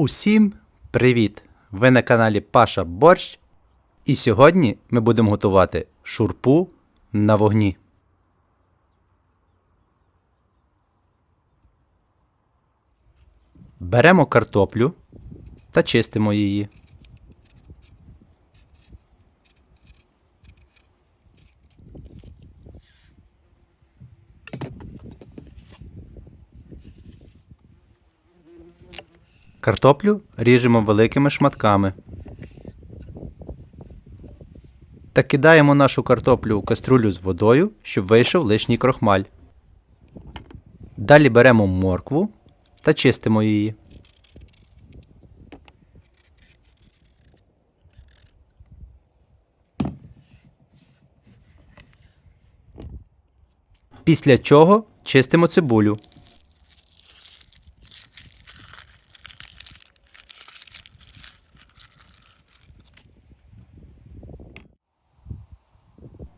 Усім привіт! Ви на каналі Паша Борщ. І сьогодні ми будемо готувати шурпу на вогні. Беремо картоплю та чистимо її. Картоплю ріжемо великими шматками. Та кидаємо нашу картоплю у каструлю з водою, щоб вийшов лишній крохмаль. Далі беремо моркву та чистимо її. Після чого чистимо цибулю.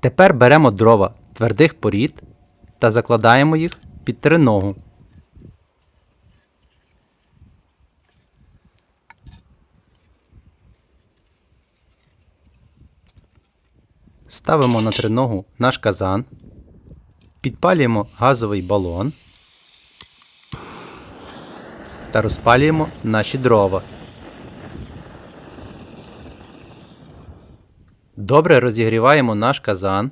Тепер беремо дрова твердих порід та закладаємо їх під триногу. Ставимо на триногу наш казан, підпалюємо газовий балон та розпалюємо наші дрова. Добре розігріваємо наш казан.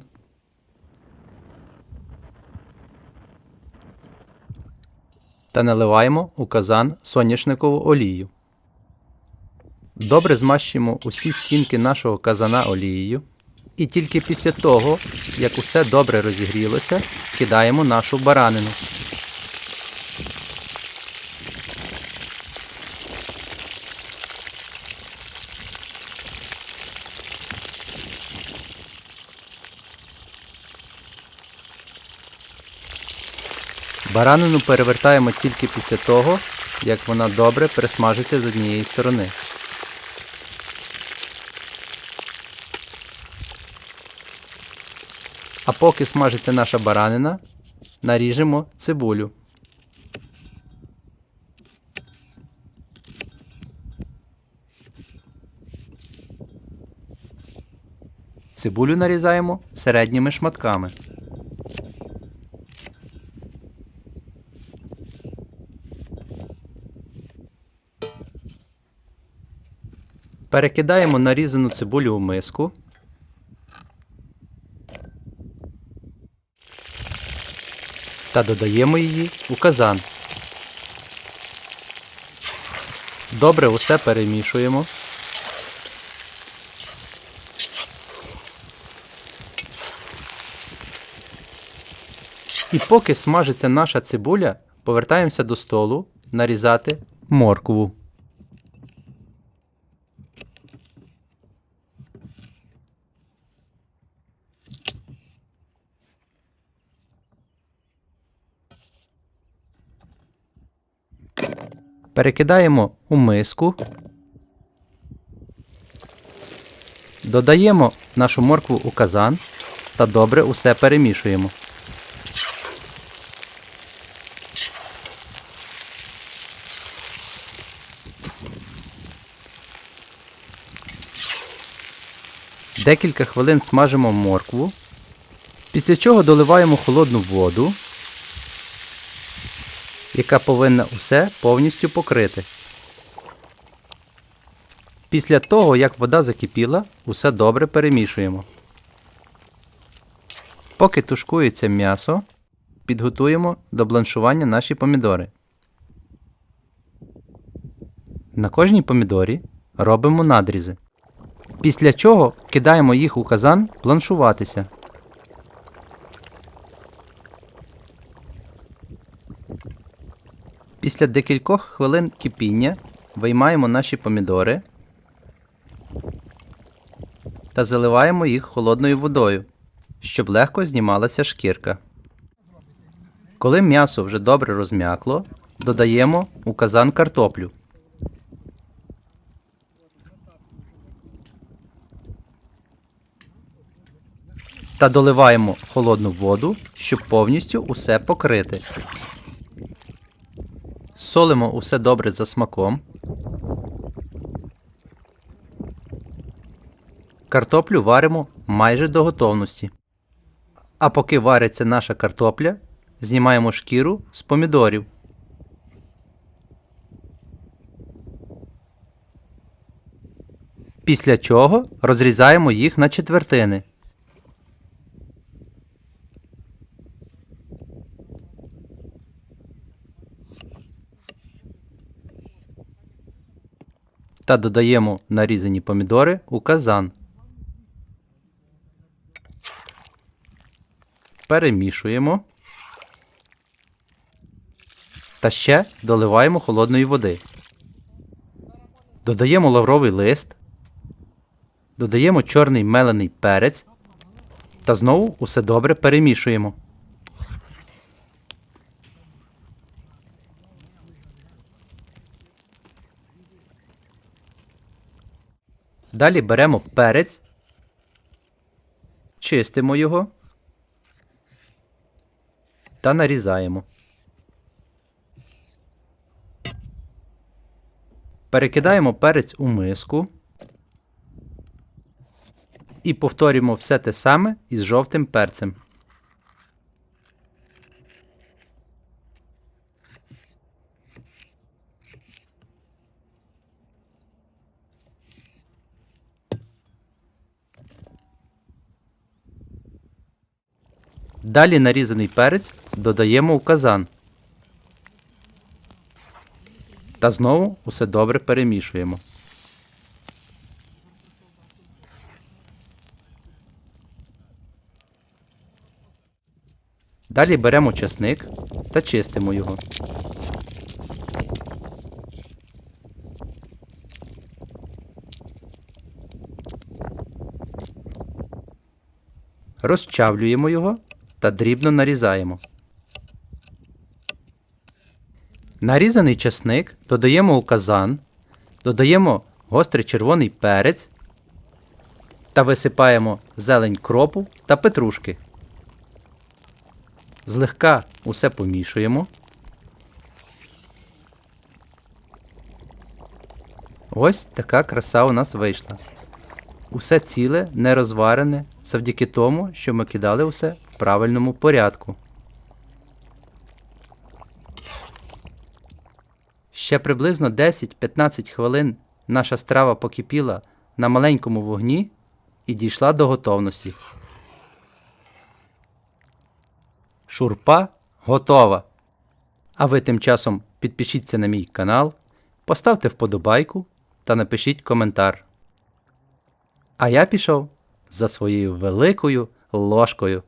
Та наливаємо у казан соняшникову олію. Добре змащуємо усі стінки нашого казана олією. І тільки після того, як усе добре розігрілося, кидаємо нашу баранину. Баранину перевертаємо тільки після того, як вона добре пересмажиться з однієї сторони. А поки смажиться наша баранина, наріжемо цибулю. Цибулю нарізаємо середніми шматками. Перекидаємо нарізану цибулю у миску. Та додаємо її у казан. Добре усе перемішуємо. І поки смажиться наша цибуля, повертаємося до столу нарізати моркву. Перекидаємо у миску. Додаємо нашу моркву у казан та добре усе перемішуємо. Декілька хвилин смажимо моркву, після чого доливаємо холодну воду яка повинна усе повністю покрити. Після того, як вода закипіла, усе добре перемішуємо. Поки тушкується м'ясо, підготуємо до бланшування наші помідори. На кожній помідорі робимо надрізи. Після чого кидаємо їх у казан бланшуватися. Після декількох хвилин кипіння виймаємо наші помідори та заливаємо їх холодною водою, щоб легко знімалася шкірка. Коли м'ясо вже добре розм'якло, додаємо у казан картоплю. Та доливаємо холодну воду, щоб повністю усе покрити. Солимо усе добре за смаком. Картоплю варимо майже до готовності. А поки вариться наша картопля, знімаємо шкіру з помідорів. Після чого розрізаємо їх на четвертини. Та додаємо нарізані помідори у казан. Перемішуємо. Та ще доливаємо холодної води. Додаємо лавровий лист. Додаємо чорний мелений перець. Та знову усе добре перемішуємо. Далі беремо перець, чистимо його та нарізаємо. Перекидаємо перець у миску і повторюємо все те саме із жовтим перцем. Далі нарізаний перець додаємо у казан. Та знову усе добре перемішуємо. Далі беремо часник та чистимо його. Розчавлюємо його та дрібно нарізаємо. Нарізаний часник додаємо у казан, додаємо гострий червоний перець та висипаємо зелень кропу та петрушки. Злегка усе помішуємо. Ось така краса у нас вийшла. Усе ціле, не розварене, завдяки тому, що ми кидали усе правильному порядку. Ще приблизно 10-15 хвилин наша страва покипіла на маленькому вогні і дійшла до готовності. Шурпа готова. А ви тим часом підпишіться на мій канал, поставте вподобайку та напишіть коментар. А я пішов за своєю великою ложкою.